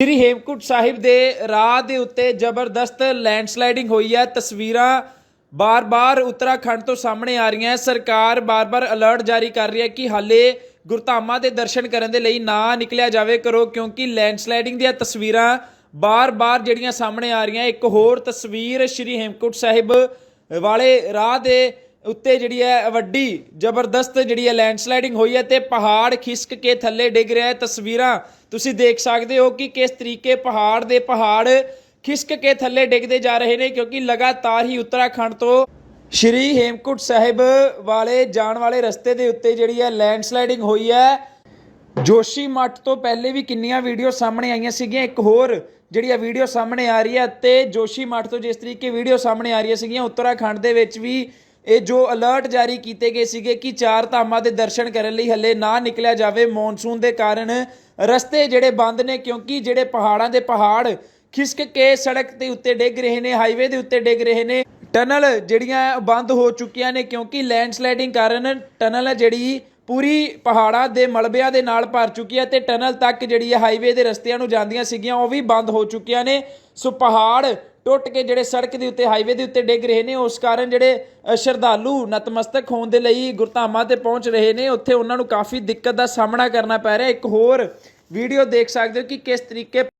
ਸ੍ਰੀ ਹੇਮਕੁੰਟ ਸਾਹਿਬ ਦੇ ਰਾਹ ਦੇ ਉੱਤੇ ਜ਼ਬਰਦਸਤ ਲੈਂਡਸਲਾਈਡਿੰਗ ਹੋਈ ਹੈ। ਤਸਵੀਰਾਂ ਬਾਰ-ਬਾਰ ਉੱਤਰਾਖੰਡ ਤੋਂ ਸਾਹਮਣੇ ਆ ਰਹੀਆਂ ਸਰਕਾਰ ਬਾਰ-ਬਾਰ ਅਲਰਟ ਜਾਰੀ ਕਰ ਰਹੀ ਹੈ ਕਿ ਹਾਲੇ ਗੁਰਧਾਮਾਂ ਦੇ ਦਰਸ਼ਨ ਕਰਨ ਦੇ ਲਈ ਨਾ ਨਿਕਲਿਆ ਜਾਵੇ। ਕਰੋ, ਕਿਉਂਕਿ ਲੈਂਡਸਲਾਈਡਿੰਗ ਦੀਆਂ ਤਸਵੀਰਾਂ ਬਾਰ-ਬਾਰ ਜਿਹੜੀਆਂ ਸਾਹਮਣੇ ਆ ਰਹੀਆਂ। ਇੱਕ ਹੋਰ ਤਸਵੀਰ ਸ੍ਰੀ ਹੇਮਕੁੰਟ ਸਾਹਿਬ ਵਾਲੇ ਰਾਹ ਦੇ ਉੱਤੇ ਜਿਹੜੀ ਹੈ ਵੱਡੀ ਜ਼ਬਰਦਸਤ ਜਿਹੜੀ ਹੈ ਲੈਂਡਸਲਾਈਡਿੰਗ ਹੋਈ ਹੈ ਤੇ ਪਹਾੜ ਖਿਸਕ ਕੇ ਥੱਲੇ ਡਿੱਗ ਰਿਹਾ ਹੈ। ਤਸਵੀਰਾਂ ਤੁਸੀਂ ਦੇਖ ਸਕਦੇ ਹੋ ਕਿ ਕਿਸ ਤਰੀਕੇ ਪਹਾੜ ਦੇ ਪਹਾੜ ਖਿਸਕ ਕੇ ਥੱਲੇ ਡਿੱਗਦੇ ਜਾ ਰਹੇ ਨੇ, ਕਿਉਂਕਿ ਲਗਾਤਾਰ ਹੀ ਉੱਤਰਾਖੰਡ ਤੋਂ ਸ਼੍ਰੀ ਹੇਮਕੁੰਟ ਸਾਹਿਬ ਵਾਲੇ ਜਾਣ ਵਾਲੇ ਰਸਤੇ ਦੇ ਉੱਤੇ ਜਿਹੜੀ ਹੈ ਲੈਂਡਸਲਾਈਡਿੰਗ ਹੋਈ ਹੈ। ਜੋਸ਼ੀ ਮੱਠ ਤੋਂ ਪਹਿਲੇ ਵੀ ਕਿੰਨੀਆਂ ਵੀਡੀਓ ਸਾਹਮਣੇ ਆਈਆਂ ਸੀਗੀਆਂ। ਇੱਕ ਹੋਰ ਜਿਹੜੀ ਆ ਵੀਡੀਓ ਸਾਹਮਣੇ ਆ ਰਹੀ ਹੈ ਤੇ ਜੋਸ਼ੀ ਮੱਠ ਤੋਂ ਜਿਸ ਤਰੀਕੇ ਵੀਡੀਓ ਸਾਹਮਣੇ ਆ ਰਹੀਆਂ ਸੀਗੀਆਂ, ਉੱਤਰਾਖੰਡ ਦੇ ਵਿੱਚ ਵੀ ਇਹ ਜੋ ਅਲਰਟ ਜਾਰੀ ਕੀਤੇ ਗਏ ਸੀਗੇ ਕਿ ਚਾਰ ਧਾਮਾਂ ਦੇ ਦਰਸ਼ਨ ਕਰਨ ਲਈ ਹੱਲੇ ਨਾ ਨਿਕਲਿਆ ਜਾਵੇ, ਮੌਨਸੂਨ ਦੇ ਕਾਰਨ ਰਸਤੇ ਜਿਹੜੇ ਬੰਦ ਨੇ, ਕਿਉਂਕਿ ਜਿਹੜੇ ਪਹਾੜਾਂ ਦੇ ਪਹਾੜ ਖਿਸਕ ਕੇ ਸੜਕ ਦੇ ਉੱਤੇ ਡਿੱਗ ਰਹੇ ਨੇ, ਹਾਈਵੇ ਦੇ ਉੱਤੇ ਡਿੱਗ ਰਹੇ ਨੇ, ਟਨਲ ਜਿਹੜੀਆਂ ਬੰਦ ਹੋ ਚੁੱਕੀਆਂ ਨੇ, ਕਿਉਂਕਿ ਲੈਂਡਸਲਾਈਡਿੰਗ ਕਾਰਨ ਟਨਲ ਜਿਹੜੀ ਪੂਰੀ ਪਹਾੜਾਂ ਦੇ ਮਲਬਿਆਂ ਦੇ ਨਾਲ ਭਰ ਚੁੱਕੀ ਹੈ ਤੇ ਟਨਲ ਤੱਕ ਜਿਹੜੀ ਹੈ ਹਾਈਵੇ ਦੇ ਰਸਤਿਆਂ ਨੂੰ ਜਾਂਦੀਆਂ ਸੀਗੀਆਂ, ਉਹ ਵੀ ਬੰਦ ਹੋ ਚੁੱਕੀਆਂ ਨੇ। ਸੋ ਪਹਾੜ ਟੁੱਟ ਕੇ ਜਿਹੜੇ ਸੜਕ ਦੇ ਉੱਤੇ ਹਾਈਵੇ ਦੇ ਉੱਤੇ ਡਿੱਗ ਰਹੇ ਨੇ, ਉਸ ਕਾਰਨ ਜਿਹੜੇ ਸ਼ਰਧਾਲੂ ਨਤਮਸਤਕ ਹੋਣ ਦੇ ਲਈ ਗੁਰਧਾਮਾਂ ਤੇ ਪਹੁੰਚ ਰਹੇ ਨੇ। ਉੱਥੇ ਉਹਨਾਂ ਨੂੰ ਕਾਫੀ ਦਿੱਕਤ ਦਾ ਸਾਹਮਣਾ ਕਰਨਾ ਪੈ ਰਿਹਾ। ਇੱਕ ਹੋਰ ਵੀਡੀਓ ਦੇਖ ਸਕਦੇ ਹੋ ਕਿ ਕਿਸ ਤਰੀਕੇ